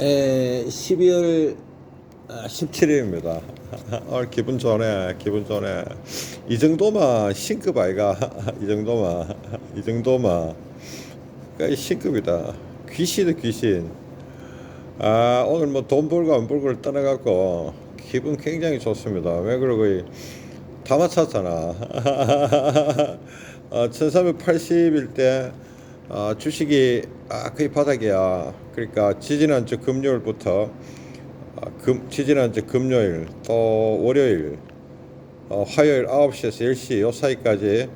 에, 12월 17일입니다. 오늘 기분 좋네, 기분 좋네. 이 정도만 신급 아이가, 이 정도만, 이 정도만. 그러니까 신급이다. 귀신은 귀신. 아, 오늘 뭐 돈 벌고 안 벌고를 떠나갖고 기분 굉장히 좋습니다. 왜 그러고 다 맞췄잖아. 어, 1380일 때 어, 주식이 아, 거의 바닥이야. 그러니까 지지난주 금요일부터 아, 금, 지지난주 금요일 또 월요일 어, 화요일 9시에서 10시 요 사이까지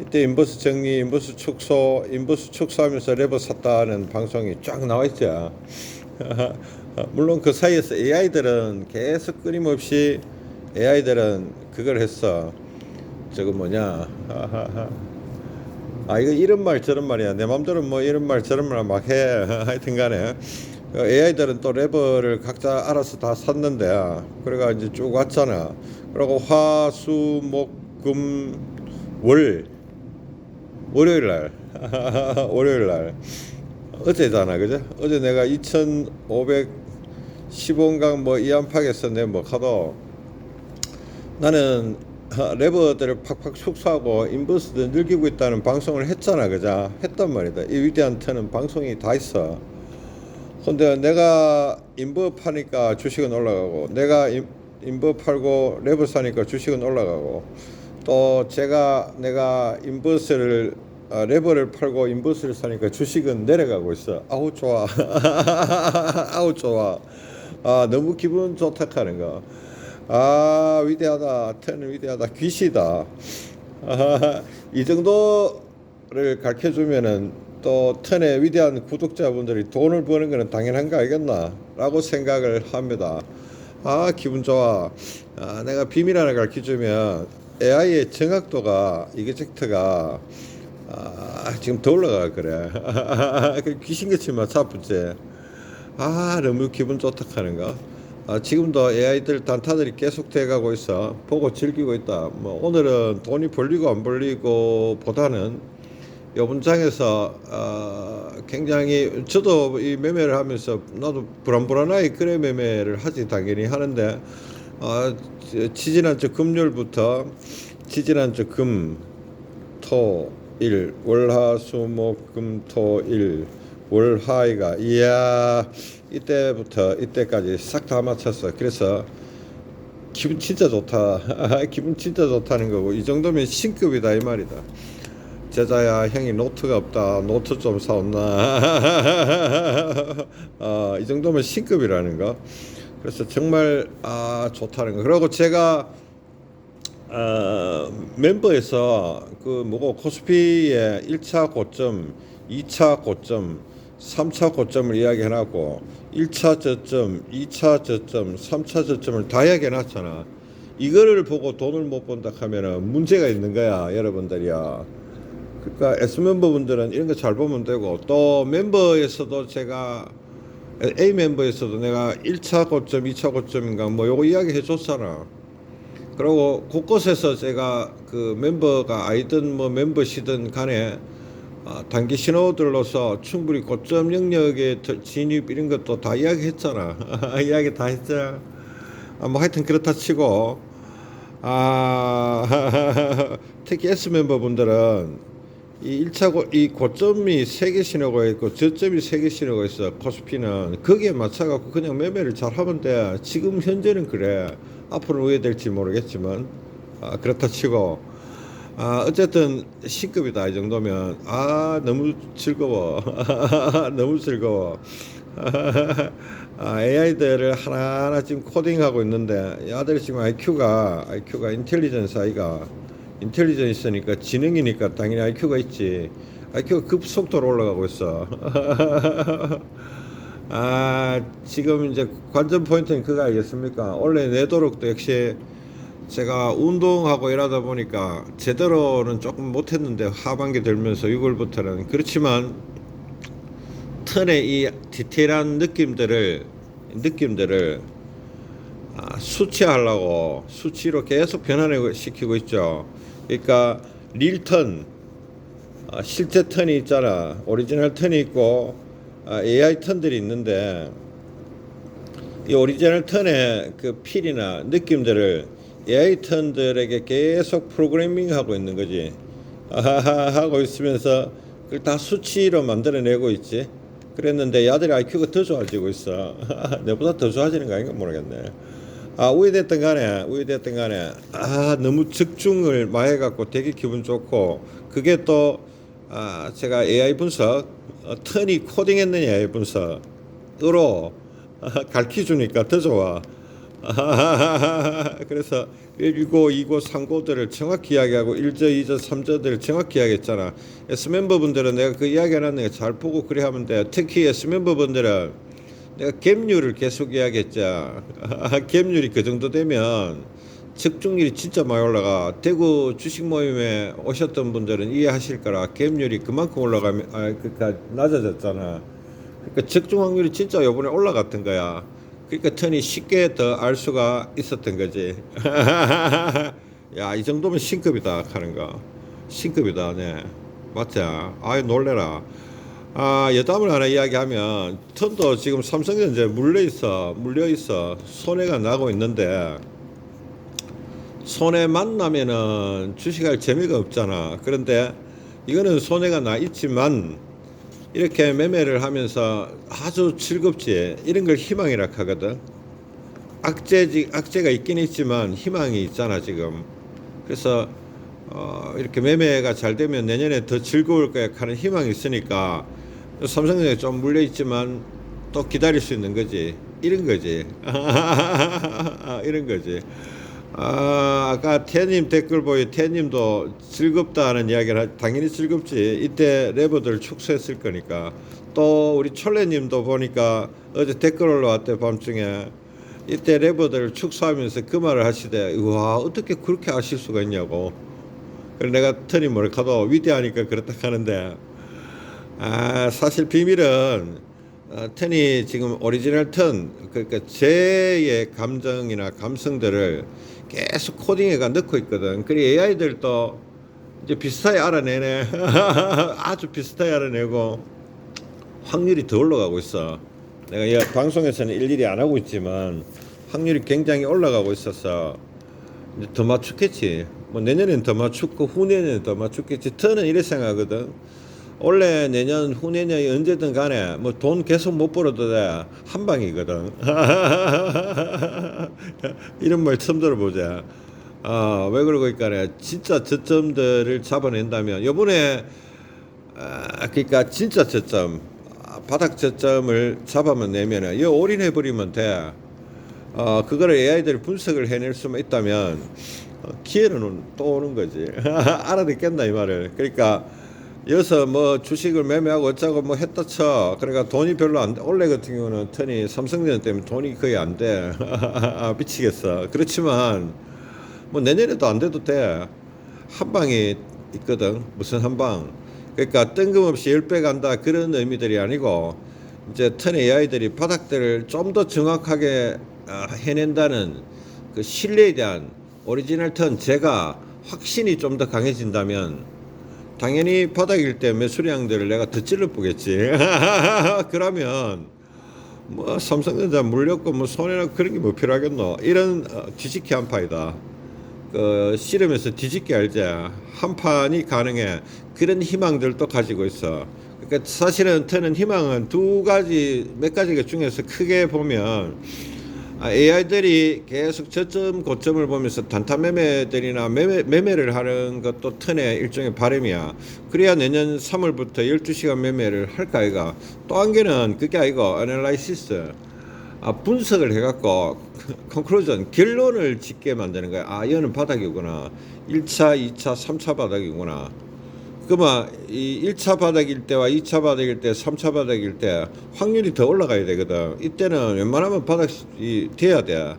이때 인버스 정리, 인버스 축소, 인버스 축소하면서 레버 샀다는 방송이 쫙 나와 있죠. 물론 그 사이에서 AI들은 계속 끊임없이 AI들은 그걸 했어. 저거 뭐냐. 아 이거 이런 말 저런 말이야. 내 맘대로 뭐 이런 말 저런 말 막 해. 하여튼 간에 그 AI들은 또 레버를 각자 알아서 다 샀는데 그래가 이제 쭉 왔잖아. 그리고 화, 수, 목, 금, 월 월요일 날 월요일 날 어제잖아 그죠? 어제 내가 2515강 뭐 이안팍에서 내뭐 하도 나는 레버들을 팍팍 축소하고 인버스들 늘리고 있다는 방송을 했잖아 그죠? 했단 말이다 이 위대한 터는 방송이 다 있어 근데 내가 인버 파니까 주식은 올라가고 내가 인, 인버 팔고 레버 사니까 주식은 올라가고 또 제가 내가 인버스를 아, 레버를 팔고 인버스를 사니까 주식은 내려가고 있어. 아우 좋아. 아우 좋아. 아 너무 기분 좋다 하는 거. 아 위대하다. 태는 위대하다. 귀시다. 아, 이 정도를 가르쳐 주면은 또 턴의 위대한 구독자분들이 돈을 버는 거는 당연한 거 알겠나? 라고 생각을 합니다. 아 기분 좋아. 아, 내가 비밀 하나 가르쳐 주면 AI의 정확도가 이게젝트가 아, 지금 더 올라가 그래. 그 귀신같이 맞아붙지. 아 너무 기분 좋다 하는가. 아, 지금도 AI들 단타들이 계속 돼가고 있어. 보고 즐기고 있다. 뭐 오늘은 돈이 벌리고 안 벌리고 보다는 요 분장에서 어, 굉장히 저도 이 매매를 하면서 나도 불안불안하게 그래 매매를 하지 당연히 하는데 어, 지지난주 금요일부터 지지난주 금, 토, 일, 월화수목금토일 월화이가 이야 이때부터 이때까지 싹 다 맞췄어. 그래서 기분 진짜 좋다. 기분 진짜 좋다는 거고 이 정도면 신급이다 이 말이다. 제자야 형이 노트가 없다. 노트 좀 사온나. 어, 이 정도면 신급이라는 거. 그래서 정말 아 좋다는 거. 그리고 제가 어, 멤버에서 그 뭐고 코스피의 1차 고점, 2차 고점, 3차 고점을 이야기해 놨고 1차 저점, 2차 저점, 3차 저점을 다 이야기해 놨잖아. 이거를 보고 돈을 못 번다 하면은 문제가 있는 거야, 여러분들이야. 그러니까 S 멤버분들은 이런 거 잘 보면 되고 또 멤버에서도 제가 A 멤버에서도 내가 1차 고점, 2차 고점인가 뭐 요거 이야기 해 줬잖아. 그리고 곳곳에서 제가 그 멤버가 아이든 뭐 멤버시든 간에 아, 단기 신호들로서 충분히 고점 영역에 더 진입 이런 것도 다 이야기했잖아. 이야기 다 했잖아. 아, 뭐 하여튼 그렇다 치고. 아 특히 S 멤버분들은 이 1차 고, 이 고점이 세개 신호가 있고 저점이 세개 신호가 있어. 코스피는 거기에 맞춰 갖고 그냥 매매를 잘 하면 돼. 지금 현재는 그래. 앞으로는 왜 될지 모르겠지만. 아, 그렇다 치고 아, 어쨌든 C급이다 이 정도면. 아 너무 즐거워. 너무 즐거워. 아, AI들을 하나하나 지금 코딩하고 있는데 이 아들이 지금 IQ가 IQ가 인텔리전스 아이가. 인텔리전스니까 지능이니까 당연히 IQ가 있지. IQ가 급속도로 올라가고 있어. 아 지금 이제 관전 포인트는 그거 알겠습니까? 원래 내도록도 역시 제가 운동하고 일하다 보니까 제대로는 조금 못했는데 하반기 들면서 6월부터는 그렇지만 턴의 이 디테일한 느낌들을 느낌들을 아, 수치하려고 수치로 계속 변환을 시키고 있죠. 그러니까 릴턴 아, 실제 턴이 있잖아. 오리지널 턴이 있고 아, AI 턴들이 있는데 이 오리지널 턴의 그 필이나 느낌들을 AI 턴들에게 계속 프로그래밍하고 있는 거지. 아하하 하고 있으면서 그걸 다 수치로 만들어내고 있지. 그랬는데 야들이 IQ가 더 좋아지고 있어. 내보다 더 좋아지는 거 아닌가 모르겠네. 아 우회됐든 간에 우회됐든 간에 아 너무 집중을 많이 해갖고 되게 기분 좋고 그게 또 아, 제가 AI 분석 어, 턴이 코딩했는 AI 분석으로 가르쳐 주니까 더 좋아. 그래서 1고, 2고, 3고들을 정확히 이야기하고 1저, 2저, 3저들을 정확히 이야기했잖아. S멤버분들은 내가 그 이야기해놨는 게잘 보고 그래 하면 돼. 특히 S멤버분들은 내가 갭률을 계속 이야기했죠. 갭률이 그 정도 되면 측중률이 진짜 많이 올라가. 대구 주식 모임에 오셨던 분들은 이해하실 거라. 갭률이 그만큼 올라가면, 아, 그니까 낮아졌잖아. 그러니까 적중 확률이 진짜 요번에 올라갔던 거야. 그러니까 턴이 쉽게 더 알 수가 있었던 거지. 야, 이 정도면 신급이다 하는 거. 신급이다, 네. 맞지? 아이 놀래라. 아, 여담을 하나 이야기하면 턴도 지금 삼성전자에 물려 있어. 물려 있어. 손해가 나고 있는데 손해 만 나면은 주식할 재미가 없잖아. 그런데 이거는 손해가 나 있지만 이렇게 매매를 하면서 아주 즐겁지. 이런 걸 희망이라 하거든. 악재지 악재가 있긴 있지만 희망이 있잖아 지금. 그래서 어, 이렇게 매매가 잘 되면 내년에 더 즐거울 거야 하는 희망이 있으니까 삼성전자에 좀 물려 있지만 또 기다릴 수 있는 거지. 이런 거지. 이런 거지 아, 아까 태님 댓글 보이 태님도 즐겁다는 이야기를 하, 당연히 즐겁지. 이때 레버들 축소했을 거니까. 또 우리 철래님도 보니까 어제 댓글 올라왔대 밤중에 이때 레버들 축소하면서 그 말을 하시대. 우와 어떻게 그렇게 아실 수가 있냐고. 그래 내가 터니 몰카도 위대하니까 그렇다 하는데 아 사실 비밀은 어, 턴이 지금 오리지널 턴 그러니까 제의 감정이나 감성들을 계속 코딩해가 넣고 있거든. 그리 AI들도 이제 비슷하게 알아내네. 아주 비슷하게 알아내고 확률이 더 올라가고 있어. 내가 이 방송에서는 일일이 안 하고 있지만 확률이 굉장히 올라가고 있어서 이제 더 맞추겠지. 뭐 내년엔 더 맞추고 후내년엔 더 맞추겠지. 턴은 이래 생각하거든. 올해 내년 후내년이 언제든 간에 뭐 돈 계속 못 벌어도 돼. 한 방이거든. 이런 말 처음 들어보자. 아 왜 그러고 있까네 진짜 저점들을 잡아낸다면. 요번에 아, 그러니까 진짜 저점 아, 바닥 저점을 잡아만 내면은 이 올인해 버리면 돼. 어, 그거를 AI들이 분석을 해낼 수만 있다면 어, 기회는 또 오는 거지. 알아듣겠나 이 말을. 그러니까 여기서 뭐 주식을 매매하고 어쩌고 뭐 했다 쳐. 그러니까 돈이 별로 안 돼. 원래 같은 경우는 턴이 삼성전 때문에 돈이 거의 안 돼. 미치겠어. 그렇지만 뭐 내년에도 안 돼도 돼. 한 방이 있거든. 무슨 한 방. 그러니까 뜬금없이 10배 간다 그런 의미들이 아니고 이제 턴 AI들이 바닥들을 좀 더 정확하게 어, 해낸다는 그 신뢰에 대한 오리지널 턴 제가 확신이 좀 더 강해진다면 당연히 바닥일 때 매수량들을 내가 더 찔러 보겠지. 그러면 뭐 삼성전자 물렸고 뭐 손해나 그런 게 뭐 필요하겠노. 이런 어, 뒤집기 한 파이다. 그 씨름에서 뒤집기 알지? 한판이 가능해. 그런 희망들도 가지고 있어. 그러니까 사실은 터는 희망은 두 가지 몇 가지가 중에서 크게 보면 아, AI들이 계속 저점 고점을 보면서 단타 매매들이나 매매, 매매를 하는 것도 턴의 일종의 바람이야. 그래야 내년 3월부터 12시간 매매를 할까 아이가. 또 한 개는 그게 아니고 애널라이시스. 아, 분석을 해갖고 컨클루전 결론을 짓게 만드는 거야. 아, 이거는 바닥이구나. 1차, 2차, 3차 바닥이구나. 그러면 이 1차 바닥일 때와 2차 바닥일 때, 3차 바닥일 때 확률이 더 올라가야 되거든. 이때는 웬만하면 바닥이 돼야 돼.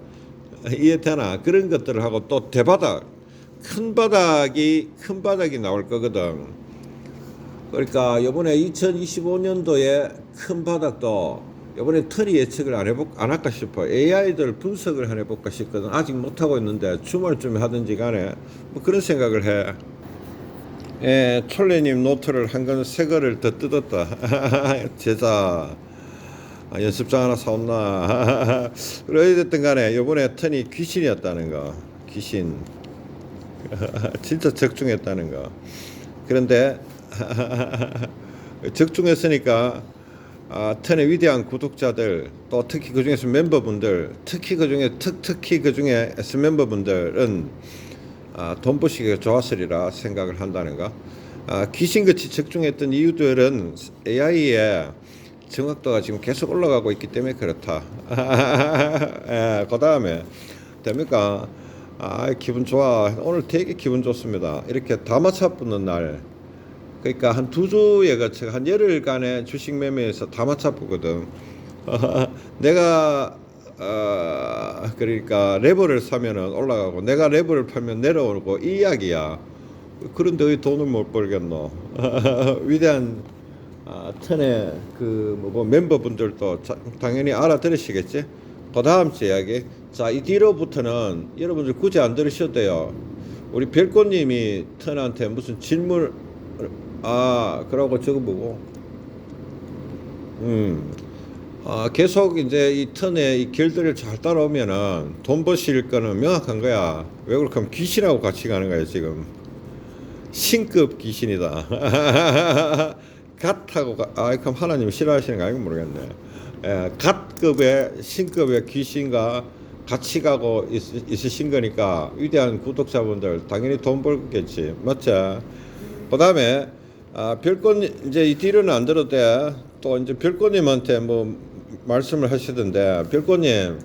이해되나? 그런 것들을 하고 또 대바닥, 큰 바닥이 큰 바닥이 나올 거거든. 그러니까 이번에 2025년도에 큰 바닥도 이번에 털이 예측을 안 해볼 안 할까 싶어. AI들 분석을 안 해볼까 싶거든. 아직 못 하고 있는데 주말쯤에 하든지 간에 뭐 그런 생각을 해. 예, 촐레님 노트를 한권새 거를 더 뜯었다. 제자. 아, 연습장 하나 사온나. 그래 됐든 간에 요번에 턴이 귀신이었다는 거. 귀신. 진짜 적중했다는 거. 그런데 적중했으니까 아, 턴의 위대한 구독자들 또 특히 그 중에서 멤버분들 특히 그 중에 특 특히 그 중에 멤버분들은 아, 돈 버시기가 좋았으리라 생각을 한다는 거. 아, 귀신같이 적중했던 이유들은 AI의 정확도가 지금 계속 올라가고 있기 때문에 그렇다. 예, 그 다음에 됩니까? 아, 기분 좋아. 오늘 되게 기분 좋습니다. 이렇게 다 맞춰 붙는 날. 그러니까 한 두 주에 거쳐 한 열흘간의 주식 매매에서 다 맞춰 보거든. 내가 어, 그러니까 레버를 사면은 올라가고 내가 레버를 팔면 내려오고 이 이야기야. 그런데 왜 돈을 못 벌겠노? 위대한 아, 턴의 그뭐 뭐 멤버분들도 자, 당연히 알아들으시겠지. 그 다음 주 이야기. 자, 이 뒤로부터는 여러분들 굳이 안 들으셔도 돼요. 우리 별꽃님이 턴한테 무슨 질문 아 그러고 저거 보고 음. 아, 계속 이제 이 턴에 이 길들을 잘 따라오면은 돈 버실 거는 명확한 거야. 왜 그렇게 하면 귀신하고 같이 가는 거야, 지금. 신급 귀신이다. 갓하고, 가, 아, 그럼 하나님 싫어하시는 거 아니고 모르겠네. 예, 갓급의, 신급의 귀신과 같이 가고 있, 있으신 거니까 위대한 구독자분들 당연히 돈 벌겠지. 맞죠? 그 다음에, 아, 별꽃, 이제 이 뒤로는 안 들어도 돼. 또 이제 별꽃님한테 뭐 말씀을 하시던데, 별꽃님,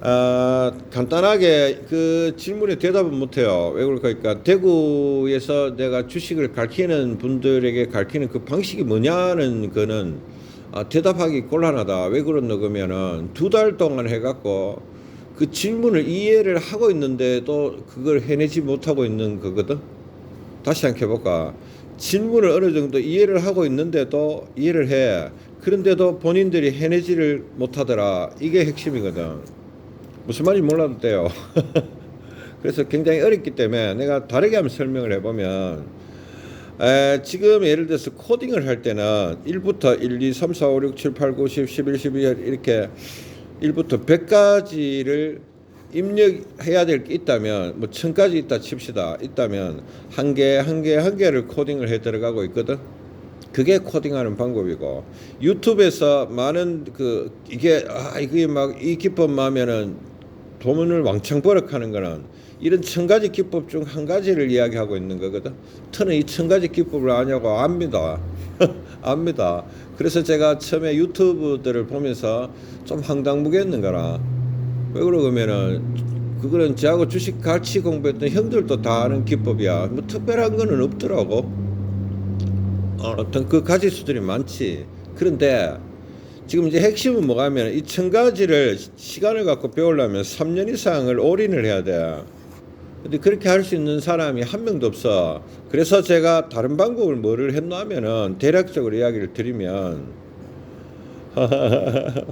아, 간단하게 그 질문에 대답은 못해요. 왜 그럴까? 대구에서 내가 주식을 가르치는 분들에게 가르치는 그 방식이 뭐냐는 거는 아, 대답하기 곤란하다. 왜 그러나 그러면은 두 달 동안 해갖고 그 질문을 이해를 하고 있는데도 그걸 해내지 못하고 있는 거거든. 다시 한번 해볼까? 질문을 어느 정도 이해를 하고 있는데도 이해를 해. 그런데도 본인들이 해내지를 못하더라. 이게 핵심이거든. 무슨 말인지 몰라도 돼요. 그래서 굉장히 어렵기 때문에 내가 다르게 한번 설명을 해보면 에, 지금 예를 들어서 코딩을 할 때는 1부터 1, 2, 3, 4, 5, 6, 7, 8, 9, 10, 11, 12 이렇게 1부터 100까지를 입력해야 될 게 있다면 뭐 1000까지 있다 칩시다. 있다면 한 개, 한 개, 한 개를 코딩을 해 들어가고 있거든. 그게 코딩하는 방법이고 유튜브에서 많은 그 이게 아 이게 막 이 기법 하면은 도문을 왕창 버럭하는 거는 이런 천 가지 기법 중 한 가지를 이야기하고 있는 거거든. 터는 이 천 가지 기법을 아냐고 압니다. 압니다. 그래서 제가 처음에 유튜브들을 보면서 좀 황당무계했는 거라. 왜 그러면은 그거는 저하고 주식 같이 공부했던 형들도 다 아는 기법이야. 뭐 특별한 거는 없더라고. 어, 어떤 그 가지수들이 많지. 그런데 지금 이제 핵심은 뭐가 하면 이 천 가지를 시- 시간을 갖고 배우려면 3년 이상을 올인을 해야 돼. 근데 그렇게 할 수 있는 사람이 한 명도 없어. 그래서 제가 다른 방법을 뭐를 했노 하면은 대략적으로 이야기를 드리면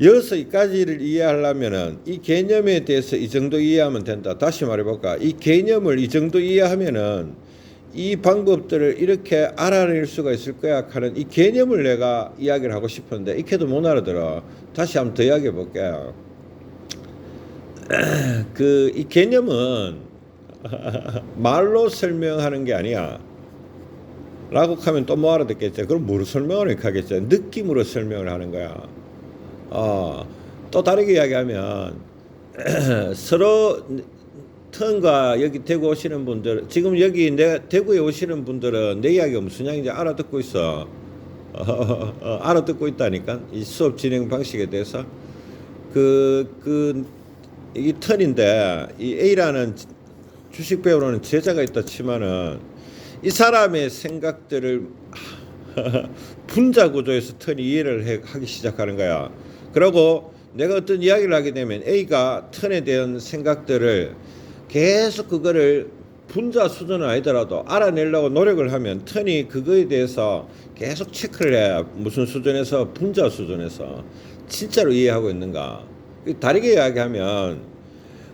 여섯 가지를 이해하려면은 이 개념에 대해서 이 정도 이해하면 된다. 다시 말해볼까? 이 개념을 이 정도 이해하면은 이 방법들을 이렇게 알아낼 수가 있을 거야 하는 이 개념을 내가 이야기를 하고 싶은데 이렇게도 못 알아들어. 다시 한번 더 이야기해 볼게요. 그 이 개념은 말로 설명하는 게 아니야. 라고 하면 또 뭐 알아듣겠죠. 그럼 뭐로 설명을 하겠죠. 느낌으로 설명을 하는 거야. 어, 또 다르게 이야기하면 서로 턴과 여기 대구 오시는 분들 지금 여기 내 대구에 오시는 분들은 내 이야기가 무슨 이야기인지 알아듣고 있어. 어, 어, 알아듣고 있다니까 이 수업 진행 방식에 대해서 그 그 이 턴인데 이 A라는 주식 배우는 제자가 있다 치면은 이 사람의 생각들을 분자 구조에서 턴이 이해를 해, 하기 시작하는 거야. 그리고 내가 어떤 이야기를 하게 되면 A가 턴에 대한 생각들을 계속 그거를 분자 수준은 아니더라도 알아내려고 노력을 하면 턴이 그거에 대해서 계속 체크를 해. 무슨 수준에서 분자 수준에서 진짜로 이해하고 있는가. 다르게 이야기하면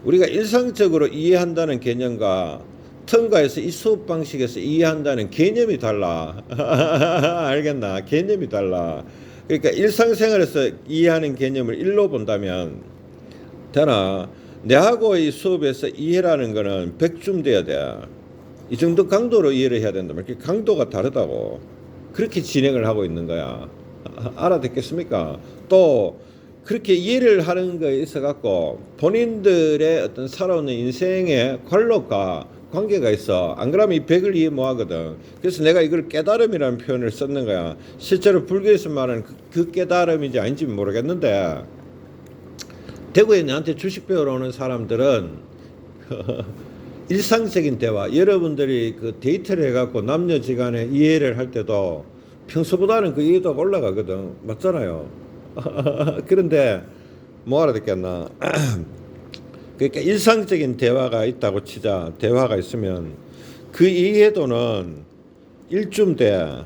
우리가 일상적으로 이해한다는 개념과 턴가에서 이 수업 방식에서 이해한다는 개념이 달라. 알겠나? 개념이 달라. 그러니까 일상생활에서 이해하는 개념을 일로 본다면 되나 내하고 이 수업에서 이해라는 거는 백줌 돼야 돼. 이 정도 강도로 이해를 해야 된다 말이야. 강도가 다르다고. 그렇게 진행을 하고 있는 거야. 알아듣겠습니까? 또 그렇게 이해를 하는 거에 있어 갖고 본인들의 어떤 살아오는 인생의 관록과 관계가 있어. 안 그러면 이 백을 이해 못 하거든. 그래서 내가 이걸 깨달음이라는 표현을 썼는 거야. 실제로 불교에서 말하는 그, 그 깨달음인지 아닌지 모르겠는데 대구에 나한테 주식 배우러 오는 사람들은 일상적인 대화, 여러분들이 그 데이트를 해갖고 남녀지간에 이해를 할 때도 평소보다는 그 이해도가 올라가거든. 맞잖아요. 그런데 뭐 알아듣겠나? 그러니까 일상적인 대화가 있다고 치자. 대화가 있으면 그 이해도는 일쯤 돼.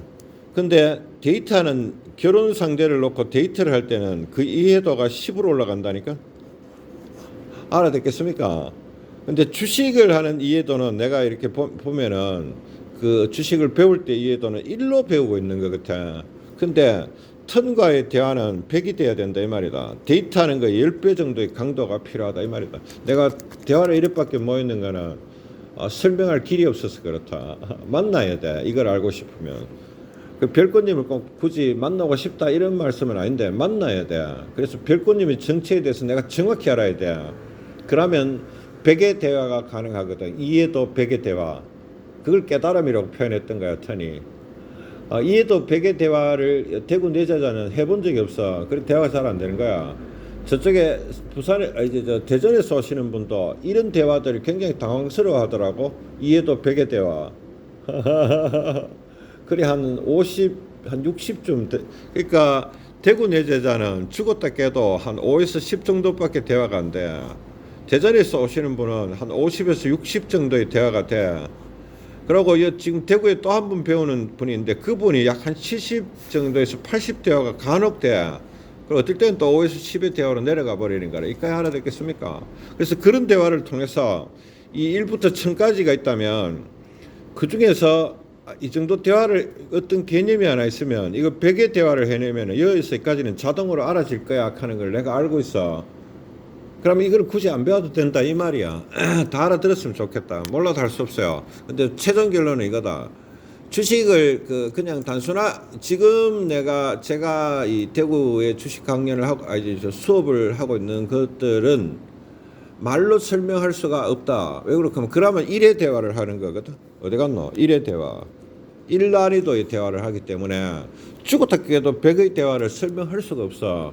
근데 데이트하는 결혼 상대를 놓고 데이트를 할 때는 그 이해도가 10으로 올라간다니까? 알아듣겠습니까? 근데 주식을 하는 이해도는 내가 이렇게 보, 보면은 그 주식을 배울 때 이해도는 1로 배우고 있는 것 같아. 근데 턴과의 대화는 100이 돼야 된다 이 말이다. 데이트하는 거 10배 정도의 강도가 필요하다 이 말이다. 내가 대화를 이렇게밖에 못 있는 거는 어, 설명할 길이 없어서 그렇다. 만나야 돼. 이걸 알고 싶으면. 그 별꽃님을 꼭 굳이 만나고 싶다 이런 말씀은 아닌데 만나야 돼. 그래서 별꽃님의 정체에 대해서 내가 정확히 알아야 돼. 그러면 백의 대화가 가능하거든. 이해도 백의 대화. 그걸 깨달음이라고 표현했던 거야, 터니. 어, 이해도 백의 대화를 대구 내자자는 해본 적이 없어. 그래 대화가 잘 안 되는 거야. 저쪽에 부산에 아, 이제 저 대전에서 오시는 분도 이런 대화들이 굉장히 당황스러워 하더라고. 이해도 백의 대화. 그래 한 50, 한 60쯤 돼. 그러니까 대구 내제자는 죽었다 깨도 한 5에서 10 정도밖에 대화가 안 돼. 대전에서 오시는 분은 한 50에서 60 정도의 대화가 돼. 그리고 이 지금 대구에 또 한 분 배우는 있는데 그분이 약 한 70 정도에서 80 대화가 간혹 돼. 그리고 어떨 때는 또 5에서 10의 대화로 내려가 버리는 거라. 이까지 하나 되겠습니까? 그래서 그런 대화를 통해서 이 1부터 1000까지가 있다면 그 중에서 이 정도 대화를 어떤 개념이 하나 있으면 이거 100의 대화를 해내면 여기서 여기까지는 자동으로 알아질 거야 하는 걸 내가 알고 있어. 그러면 이걸 굳이 안 배워도 된다 이 말이야. 다 알아들었으면 좋겠다. 몰라도 할 수 없어요. 근데 최종 결론은 이거다. 주식을 그 그냥 단순한 지금 내가 제가 이 대구에 주식 강연을 하고 아니 저 수업을 하고 있는 것들은 말로 설명할 수가 없다. 왜 그렇냐면 그러면 일의 대화를 하는 거거든. 어디 갔노? 일의 대화. 일난이도의 대화를 하기 때문에 죽었다 깨도 백의 대화를 설명할 수가 없어.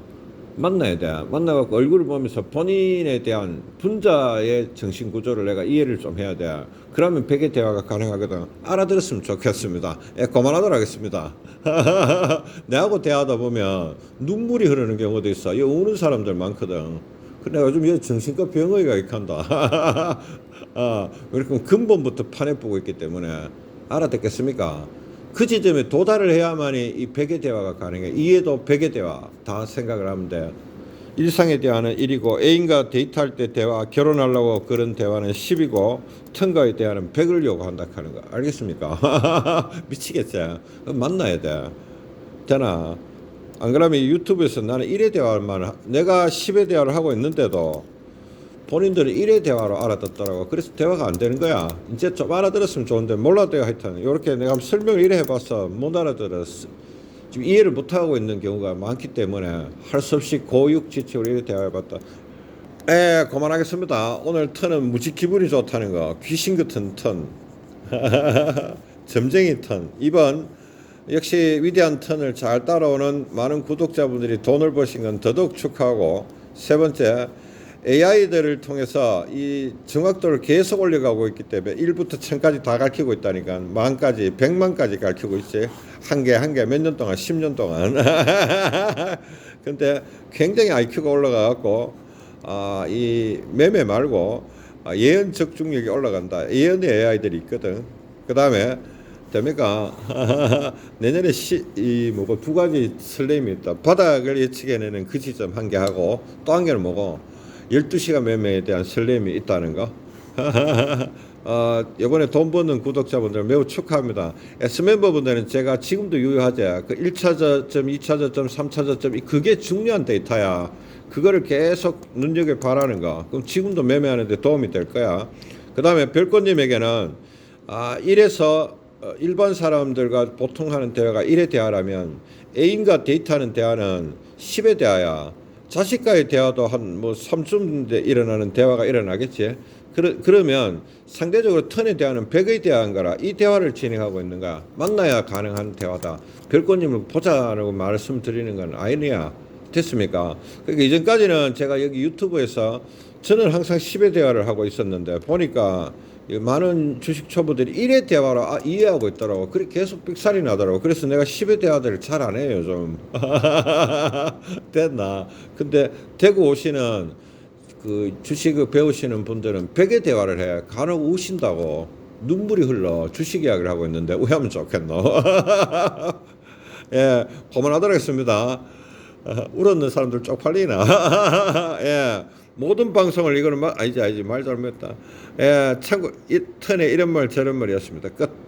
만나야 돼. 만나갖고 얼굴을 보면서 본인에 대한 분자의 정신 구조를 내가 이해를 좀 해야 돼. 그러면 백의 대화가 가능하거든. 알아들었으면 좋겠습니다. 예, 그만하도록 하겠습니다. 내하고 대화하다 보면 눈물이 흐르는 경우도 있어. 이 우는 사람들 많거든. 근데 요즘 이 정신과 병의가 익한다. 아, 그렇게 근본부터 파내보고 있기 때문에 알아듣겠습니까? 그 지점에 도달을 해야만이 이 백의 대화가 가능해. 이해도 백의 대화 다 생각을 하면 돼. 일상의 대화는 1이고 애인과 데이트할 때 대화, 결혼하려고 그런 대화는 10이고 턴과의 대화는 100을 요구한다 하는 거. 알겠습니까? 미치겠지. 만나야 돼. 되나? 안 그러면 유튜브에서 나는 1의 대화만 하- 내가 10의 대화를 하고 있는데도 본인들은 1의 대화로 알아듣더라고. 그래서 대화가 안 되는 거야. 이제 좀 알아들었으면 좋은데 몰라도 하여튼 이렇게 내가 설명을 이래 해봐서 못 알아들었어. 지금 이해를 못 하고 있는 경우가 많기 때문에 할 수 없이 고육지책으로 이래 대화해봤다. 에 그만하겠습니다. 오늘 턴은 무지 기분이 좋다는 거. 귀신 같은 턴. 점쟁이 턴. 2번 역시 위대한 턴을 잘 따라오는 많은 구독자분들이 돈을 버신 건 더더욱 축하하고 세 번째 AI들을 통해서 이 정확도를 계속 올려가고 있기 때문에 1부터 1000까지 다 가르치고 있다니까 만까지 100만까지 가르치고 있지 한개 한 개 몇 년 동안? 10년 동안. 근데 굉장히 IQ가 올라가 갖고 아, 이 매매 말고 아, 예언 적중력이 올라간다. 예언의 AI들이 있거든. 그 다음에 됩니까? 내년에 시, 이 뭐고 두 가지 설렘이 있다. 바닥을 예측해내는 그 지점 한 개 하고 또 한 개는 뭐고 12시간 매매에 대한 설렘이 있다는 거. 어, 이번에 돈 버는 구독자분들 매우 축하합니다. S멤버분들은 제가 지금도 유효하죠. 그 1차 저점, 2차 저점, 3차 저점, 이 그게 중요한 데이터야. 그거를 계속 눈여겨 바라는 거. 그럼 지금도 매매하는데 도움이 될 거야. 그 다음에 별꽃님에게는 아, 이래서 어, 일반 사람들과 보통 하는 대화가 1의 대화라면 애인과 데이트하는 대화는 10의 대화야. 자식과의 대화도 한 뭐 3쯤인데 일어나는 대화가 일어나겠지. 그러, 그러면 상대적으로 턴의 대화는 100의 대화인 거라 이 대화를 진행하고 있는 거야. 만나야 가능한 대화다. 별꽃님을 보자라고 말씀드리는 건 아니야. 됐습니까? 그러니까 이전까지는 제가 여기 유튜브에서 저는 항상 10의 대화를 하고 있었는데 보니까 이 많은 주식 초보들이 1의 대화로 아, 이해하고 있더라고. 그래 계속 삑살이 나더라고. 그래서 내가 10의 대화들을 잘 안 해요, 좀. 됐나? 근데 대구 오시는 그 주식을 배우시는 분들은 100의 대화를 해. 간혹 우신다고. 눈물이 흘러. 주식 이야기를 하고 있는데 왜 하면 좋겠노? 예, 그만하도록 하겠습니다. 어, 울었는 사람들 쪽팔리나? 예, 모든 방송을 이거는 말, 아니지, 아니지, 말 잘못했다. 예, 참고, 이 턴에 이런 말 저런 말이었습니다. 끝.